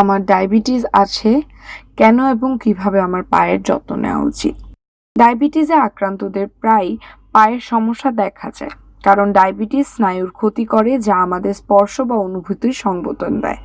আমার ডায়াবেটিস আছে কেন এবং কীভাবে আমার পায়ের যত্ন নেওয়া উচিত? ডায়াবেটিসে আক্রান্তদের প্রায় পায়ের সমস্যা দেখা যায়, কারণ ডায়াবেটিস স্নায়ুর ক্ষতি করে যা আমাদের স্পর্শ বা অনুভূতির সংবোধন দেয়।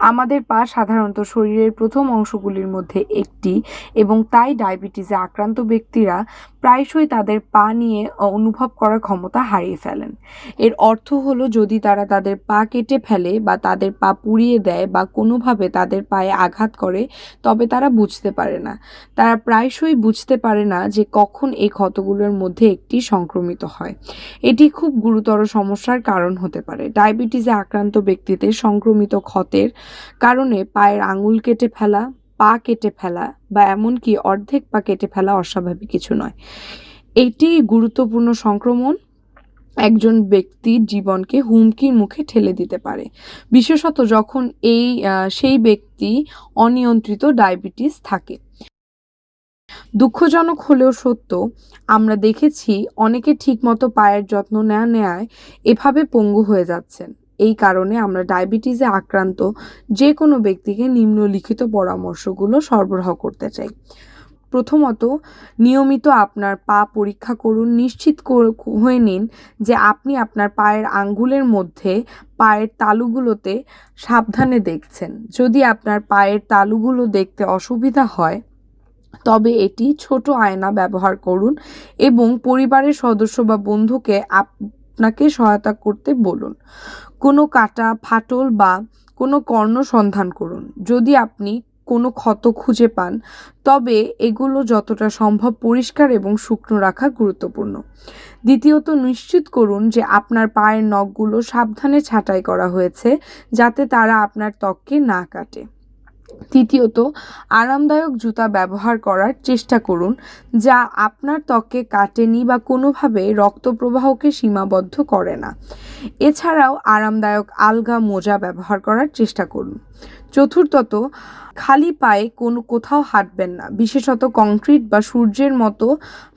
আমাদের পা সাধারণত শরীরের প্রথম অংশগুলির মধ্যে একটি এবং তাই ডায়াবেটিসে আক্রান্ত ব্যক্তিরা প্রায়শই তাদের পা নিয়ে অনুভব করার ক্ষমতা হারিয়ে ফেলেন। এর অর্থ হলো যদি তারা তাদের পা কেটে ফেলে বা তাদের পা পুড়িয়ে দেয় বা কোনোভাবে তাদের পায়ে আঘাত করে, তবে তারা বুঝতে পারে না। তারা প্রায়শই বুঝতে পারে না যে কখন এই ক্ষতগুলোর মধ্যে একটি সংক্রমিত হয়। এটি খুব গুরুতর সমস্যার কারণ হতে পারে। ডায়াবেটিসে আক্রান্ত ব্যক্তিতে সংক্রমিত ক্ষতের কারণে পায়ের আঙুল কেটে ফেলা, পা কেটে ফেলা বা এমনকি অর্ধেক পা কেটে ফেলা অস্বাভাবিক কিছু নয়। এটি গুরুত্বপূর্ণ সংক্রমণ। একজন ব্যক্তির জীবনকে হুমকির মুখে ঠেলে দিতে পারে। বিশেষত যখন এই সেই ব্যক্তি অনিয়ন্ত্রিত ডায়াবেটিস থাকে। দুঃখজনক হলেও সত্য, আমরা দেখেছি অনেকে ঠিকমতো পায়ের যত্ন নেওয়া নেয় এভাবে পঙ্গু হয়ে যাচ্ছেন। এই কারণে আমরা ডায়াবেটিসে আক্রান্ত যে কোনো ব্যক্তিকে নিম্নলিখিত পরামর্শগুলো সরবরাহ করতে চাই। প্রথমত, নিয়মিত আপনার পা পরীক্ষা করুন, নিশ্চিত হয়ে নিন যে আপনি আপনার পায়ের আঙ্গুলের মধ্যে পায়ের তালুগুলোতে সাবধানে দেখছেন। যদি আপনার পায়ের তালুগুলো দেখতে অসুবিধা হয়, তবে এটি ছোট আয়না ব্যবহার করুন এবং পরিবারের সদস্য বা বন্ধুকে আপনাকে সহায়তা করতে বলুন। কোনো কাটা, ফাটল বা কোনো কর্ণ সন্ধান করুন। যদি আপনি কোনো ক্ষত খুঁজে পান, তবে এগুলো যতটা সম্ভব পরিষ্কার এবং শুকনো রাখা গুরুত্বপূর্ণ। দ্বিতীয়ত নিশ্চিত করুন যে আপনার পায়ের নখগুলো সাবধানে ছাঁটাই করা হয়েছে, যাতে তারা আপনার ত্বককে না কাটে। তৃতীয়ত, আরামদায়ক জুতা ব্যবহার করার চেষ্টা করুন, যা আপনার ত্বকে কাটেনি বা কোনোভাবে রক্ত প্রবাহকে সীমাবদ্ধ করে না। এছাড়াও আরামদায়ক আলগা মোজা ব্যবহার করার চেষ্টা করুন। চতুর্থত, খালি পায়ে কোনো কোথাও হাঁটবেন না, বিশেষত কংক্রিট বা সূর্যের মতো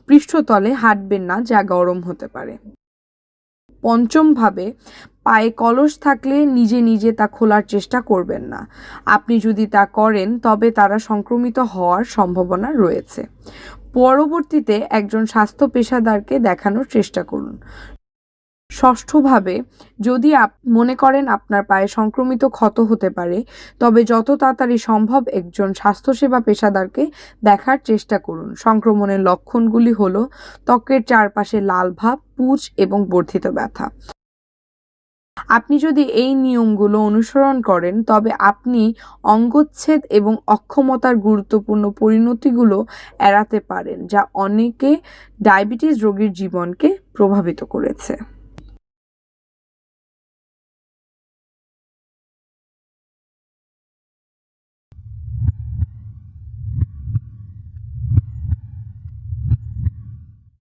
পৃষ্ঠতলে হাঁটবেন না, যা গরম হতে পারে। পঞ্চমভাবে, পায়ে কলস থাকলে নিজে নিজে তা খোলার চেষ্টা করবেন না। আপনি যদি তা করেন, তবে তারা সংক্রমিত হওয়ার সম্ভাবনা রয়েছে। পরবর্তীতে একজন স্বাস্থ্য পেশাদারকে দেখানোর চেষ্টা করুন। ষষ্ঠভাবে যদি আপ, মনে করেন আপনার পায়ে সংক্রমিত ক্ষত হতে পারে, তবে যত তাড়াতাড়ি সম্ভব একজন স্বাস্থ্যসেবা পেশাদারকে দেখার চেষ্টা করুন। সংক্রমণের লক্ষণগুলি হলো ত্বকের চারপাশে লাল ভাব পুঁজ এবং বর্ধিত ব্যথা। আপনি যদি এই নিয়মগুলো অনুসরণ করেন, তবে আপনি অঙ্গচ্ছেদ এবং অক্ষমতার গুরুত্বপূর্ণ পরিণতিগুলো এড়াতে পারেন, যা অনেকে ডায়াবেটিস রোগীর জীবনকে প্রভাবিত করেছে।